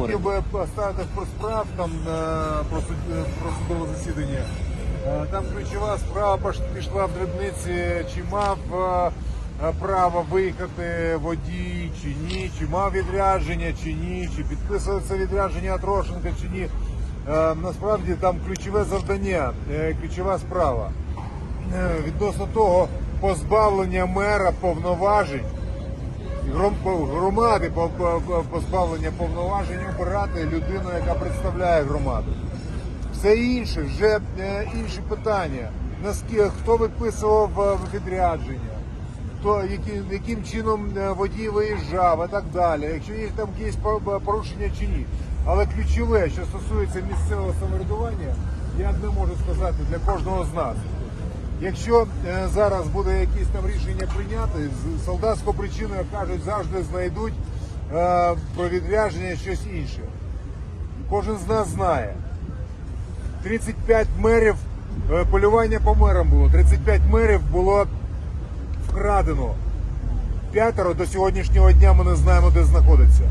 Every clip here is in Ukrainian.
хотів би поставити про справ там е, про, суд- е, про судове засідання. Е, Там ключова справа пішла в дрібниці, чи мав е, е, право виїхати водій, чи ні, чи мав відрядження, чи ні, чи підписував це відрядження Трошенка, чи ні. Е, Насправді там ключове завдання, е, ключова справа. Е, Відносно того позбавлення мера повноважень громади по- по- по- позбавлення повноважень обирати людину, яка представляє громаду. Все інше вже е, інші питання. Наскільки хто виписував е, відрядження, хто які, яким чином е, водій виїжджав і так далі. Якщо є там якісь порушення чи ні. Але ключове, що стосується місцевого самоврядування, я не можу сказати для кожного з нас. Якщо е, зараз буде якісь там рішення прийняти, з солдатською причиною кажуть, завжди знайдуть е, про відрядження щось інше. Кожен з нас знає. 35 мерів, е, полювання по мерам було, 35 мерів було вкрадено. П'ятеро до сьогоднішнього дня ми не знаємо, де знаходиться.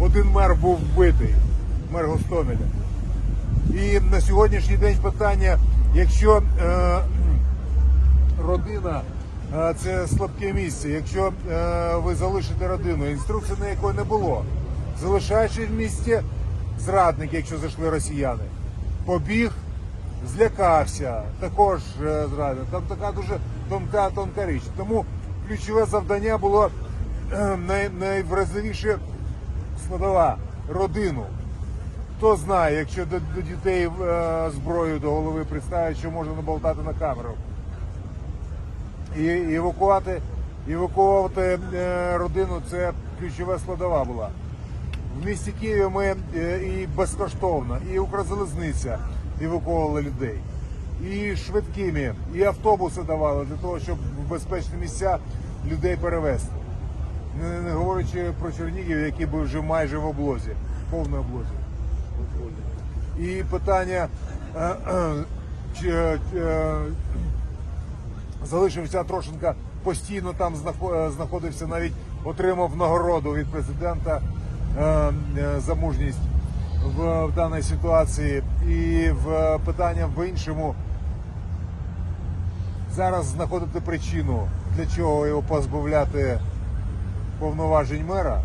Один мер був вбитий, мер Гостомеля. І на сьогоднішній день питання, якщо родина е, це слабке місце, якщо е, ви залишите родину, інструкції на якої не було, залишаючи в місті зрадник, якщо зайшли росіяни, побіг, злякався, також е, зрадник. Там така дуже тонка, тонка річ. Тому ключове завдання було най, найвразливіше складова родину. Хто знає, якщо до, до дітей е, зброю до голови представить, що можна наболтати на камеру. І, евакувати, евакувати е, родину це ключова складова була. В місті Києві ми е, і безкоштовно, і Укрзалізниця евакували людей, і швидкими, і автобуси давали для того, щоб в безпечні місця людей перевезти. Не, говорячи про Чернігів, який був вже майже в облозі, в повній облозі. І питання, е, залишився Трошенка постійно там е, знаходився, навіть отримав нагороду від президента е, е, за мужність в, в даній ситуації. І в питання в іншому зараз знаходити причину, для чого його позбавляти повноважень мера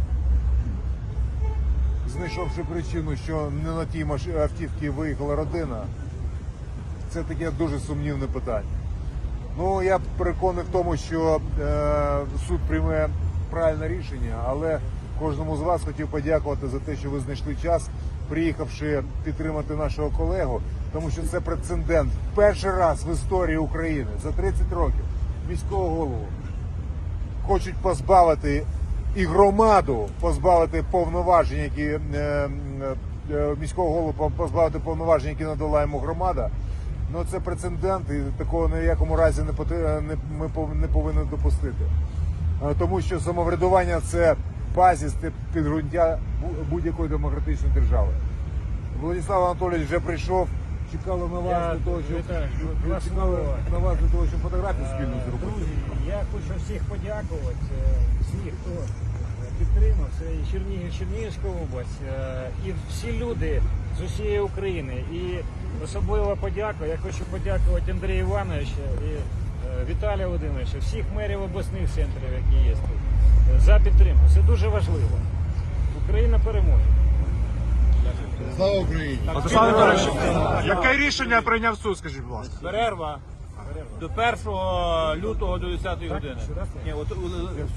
знайшовши причину, що не на тій автівці виїхала родина, це таке дуже сумнівне питання. Ну, я переконаний в тому, що е, суд прийме правильне рішення, але кожному з вас хотів подякувати за те, що ви знайшли час, приїхавши підтримати нашого колегу, тому що це прецедент. Перший раз в історії України за 30 років міського голову хочуть позбавити і громаду позбавити повноважень, які е, е, міського голову позбавити повноважень, які надала йому громада. Ну це прецедент, і такого ні в якому разі не не ми не повинні допустити. Тому що самоврядування це базіс, це підґрунтя будь-якої демократичної держави. Владислав Анатолійович вже прийшов, чекали на вас Я- для того, щоб два чекали на вас для того, щоб фотографію спільно зробити. Друзі, я хочу всіх подякувати, е, всіх, хто е, підтримав. Це і Чернігів, Чернігівська область, е, і всі люди з усієї України. І особлива подяка. Я хочу подякувати Андрію Івановичу і е, Віталію Володимировичу, всіх мерів обласних центрів, які є тут, е, за підтримку. Це дуже важливо. Україна переможе. Слава Україні! Яке рішення прийняв суд, скажіть, будь ласка? Перерва до 1 лютого до 10 години. Ні, от, у-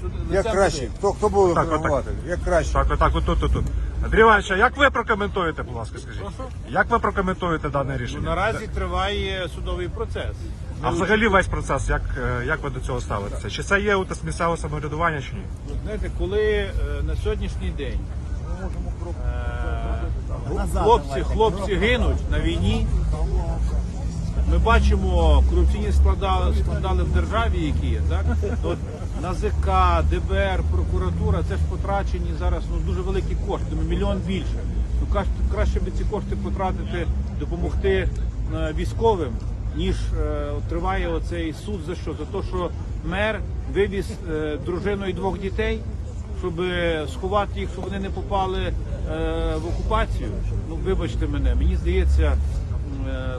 суд- Як краще? Хто, хто буде Так, отак. формувати? Як краще? Так, отак, отут, отут. Андрій Іванович, а як ви прокоментуєте, будь ласка, скажіть? Як ви прокоментуєте дане Ну, рішення? Наразі триває судовий процес. А взагалі весь процес, як, е, як ви до цього ставитеся? Чи це є у місцевого самоврядування чи ні? Ви Знаєте, коли е, на сьогоднішній день е, хлопці, хлопці гинуть на війні, ми бачимо корупційні скандали, скандали в державі, які є, так? От НАЗК, ДБР, прокуратура, це ж потрачені зараз ну, дуже великі кошти, ну, мільйон більше. Ну, краще, би ці кошти потратити, допомогти е, військовим, ніж е, триває оцей суд за що? За те, що мер вивіз е, дружину і двох дітей, щоб сховати їх, щоб вони не попали е, в окупацію, ну вибачте мене, мені здається,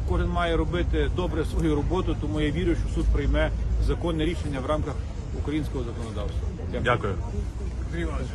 кожен має робити добре свою роботу, тому я вірю, що суд прийме законне рішення в рамках українського законодавства. Дякую. Іванович,